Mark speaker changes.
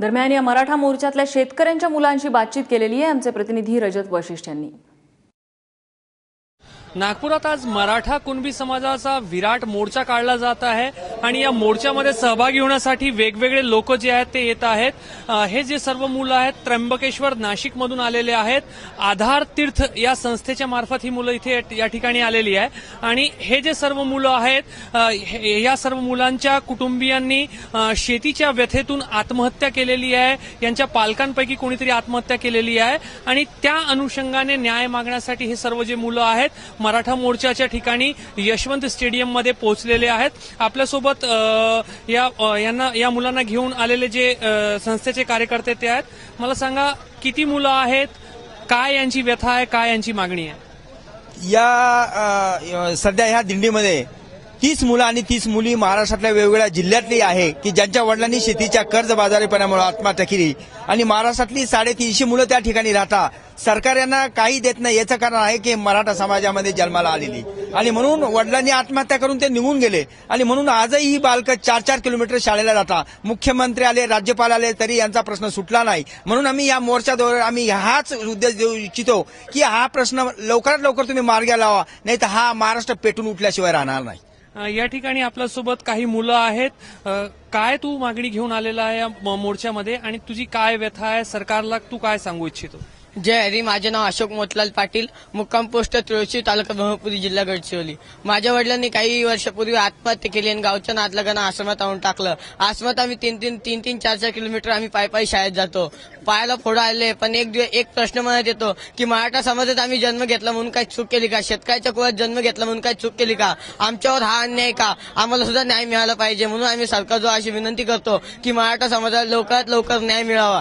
Speaker 1: दरम्यान या मराठा मोर्चातल्या शेतकऱ्यांच्या मुलांशी बातचीत केलेली आहे आमचे प्रतिनिधी रजत वशिष्ठ यांनी.
Speaker 2: नागपुरात आज मराठा कुणबी समाजाचा विराट मोर्चा काढला जात आहे आणि या मोर्चामध्ये सहभागी होण्यासाठी वेगवेगळे लोक जे आहेत ते येत आहेत. हे जे सर्व मुलं आहेत त्र्यंबकेश्वर नाशिकमधून आलेले आहेत. आधार तीर्थ या संस्थेच्या मार्फत ही मुलं इथे या ठिकाणी आलेली आहे. आणि हे जे सर्व मुलं आहेत हे- या सर्व मुलांच्या कुटुंबियांनी शेतीच्या व्यथेतून आत्महत्या केलेली आहे. यांच्या पालकांपैकी कोणीतरी आत्महत्या केलेली आहे. आणि त्या अनुषंगाने न्याय मागण्यासाठी हे सर्व जे मुलं आहेत मराठा मोर्चाच्या ठिकाणी यशवंत स्टेडियममध्ये पोहोचलेले आहेत. आपल्यासोबत या यांना या मुलांना घेऊन आलेले जे संस्थेचे कार्यकर्ते ते आहेत. मला सांगा किती मुलं आहेत? काय यांची व्यथा आहे? काय यांची मागणी आहे?
Speaker 3: या सध्या ह्या दिंडीमध्ये तीस मुलं आणि तीस मुली महाराष्ट्रातल्या वेगवेगळ्या जिल्ह्यातली आहे की ज्यांच्या वडिलांनी शेतीच्या कर्जबाजारीपणामुळे आत्महत्या केली. आणि महाराष्ट्रातली साडेतीनशे मुलं त्या ठिकाणी राहतात सरकार यांना काही देत नाही याचं कारण आहे की मराठा समाजामध्ये जन्माला आलेली. आणि म्हणून वडिलांनी आत्महत्या करून ते निघून गेले. आणि म्हणून आजही ही बालकं चार चार किलोमीटर शाळेला जातात मुख्यमंत्री आले राज्यपाल आले तरी यांचा प्रश्न सुटला नाही. म्हणून आम्ही या मोर्चाद्वारे आम्ही हाच उद्देश देऊ इच्छितो की हा प्रश्न लवकरात लवकर तुम्ही मार्गी लावा. नाही तर हा महाराष्ट्र पेटून उठल्याशिवाय राहणार नाही.
Speaker 2: या ठिकाणी आपल्यासोबत काही मुलं आहेत. काय तू मागणी घेऊन आलेला आहे या मोर्चामध्ये? आणि तुझी काय व्यथा आहे? सरकारला तू काय सांगू इच्छितो?
Speaker 4: जय हरी माझे नाव अशोक मोतलाल पाटील मुक्काम पोस्ट तुळशी तालुका ब्रह्मपुरी जिल्हा गडचिरोली. माझ्या वडिलांनी काही वर्षापूर्वी आत्महत्या केली आणि गावच्या नातलगांना आश्रमात आणून टाकलं. आश्रमात आम्ही तीन तीन तीन तीन चार चार किलोमीटर आम्ही पायी पायी शाळेत जातो. पायाला फोडा आले पण एक दिवस एक प्रश्न मनात येतो की मराठा समाजात आम्ही जन्म घेतला म्हणून काही चूक केली का? शेतकऱ्याच्या कुळात जन्म घेतला म्हणून काही चूक केली का? आमच्यावर हा अन्याय का? आम्हाला सुद्धा न्याय मिळाला पाहिजे म्हणून आम्ही सरकारजवळ अशी विनंती करतो की मराठा समाजाला लवकरात लवकर न्याय मिळावा.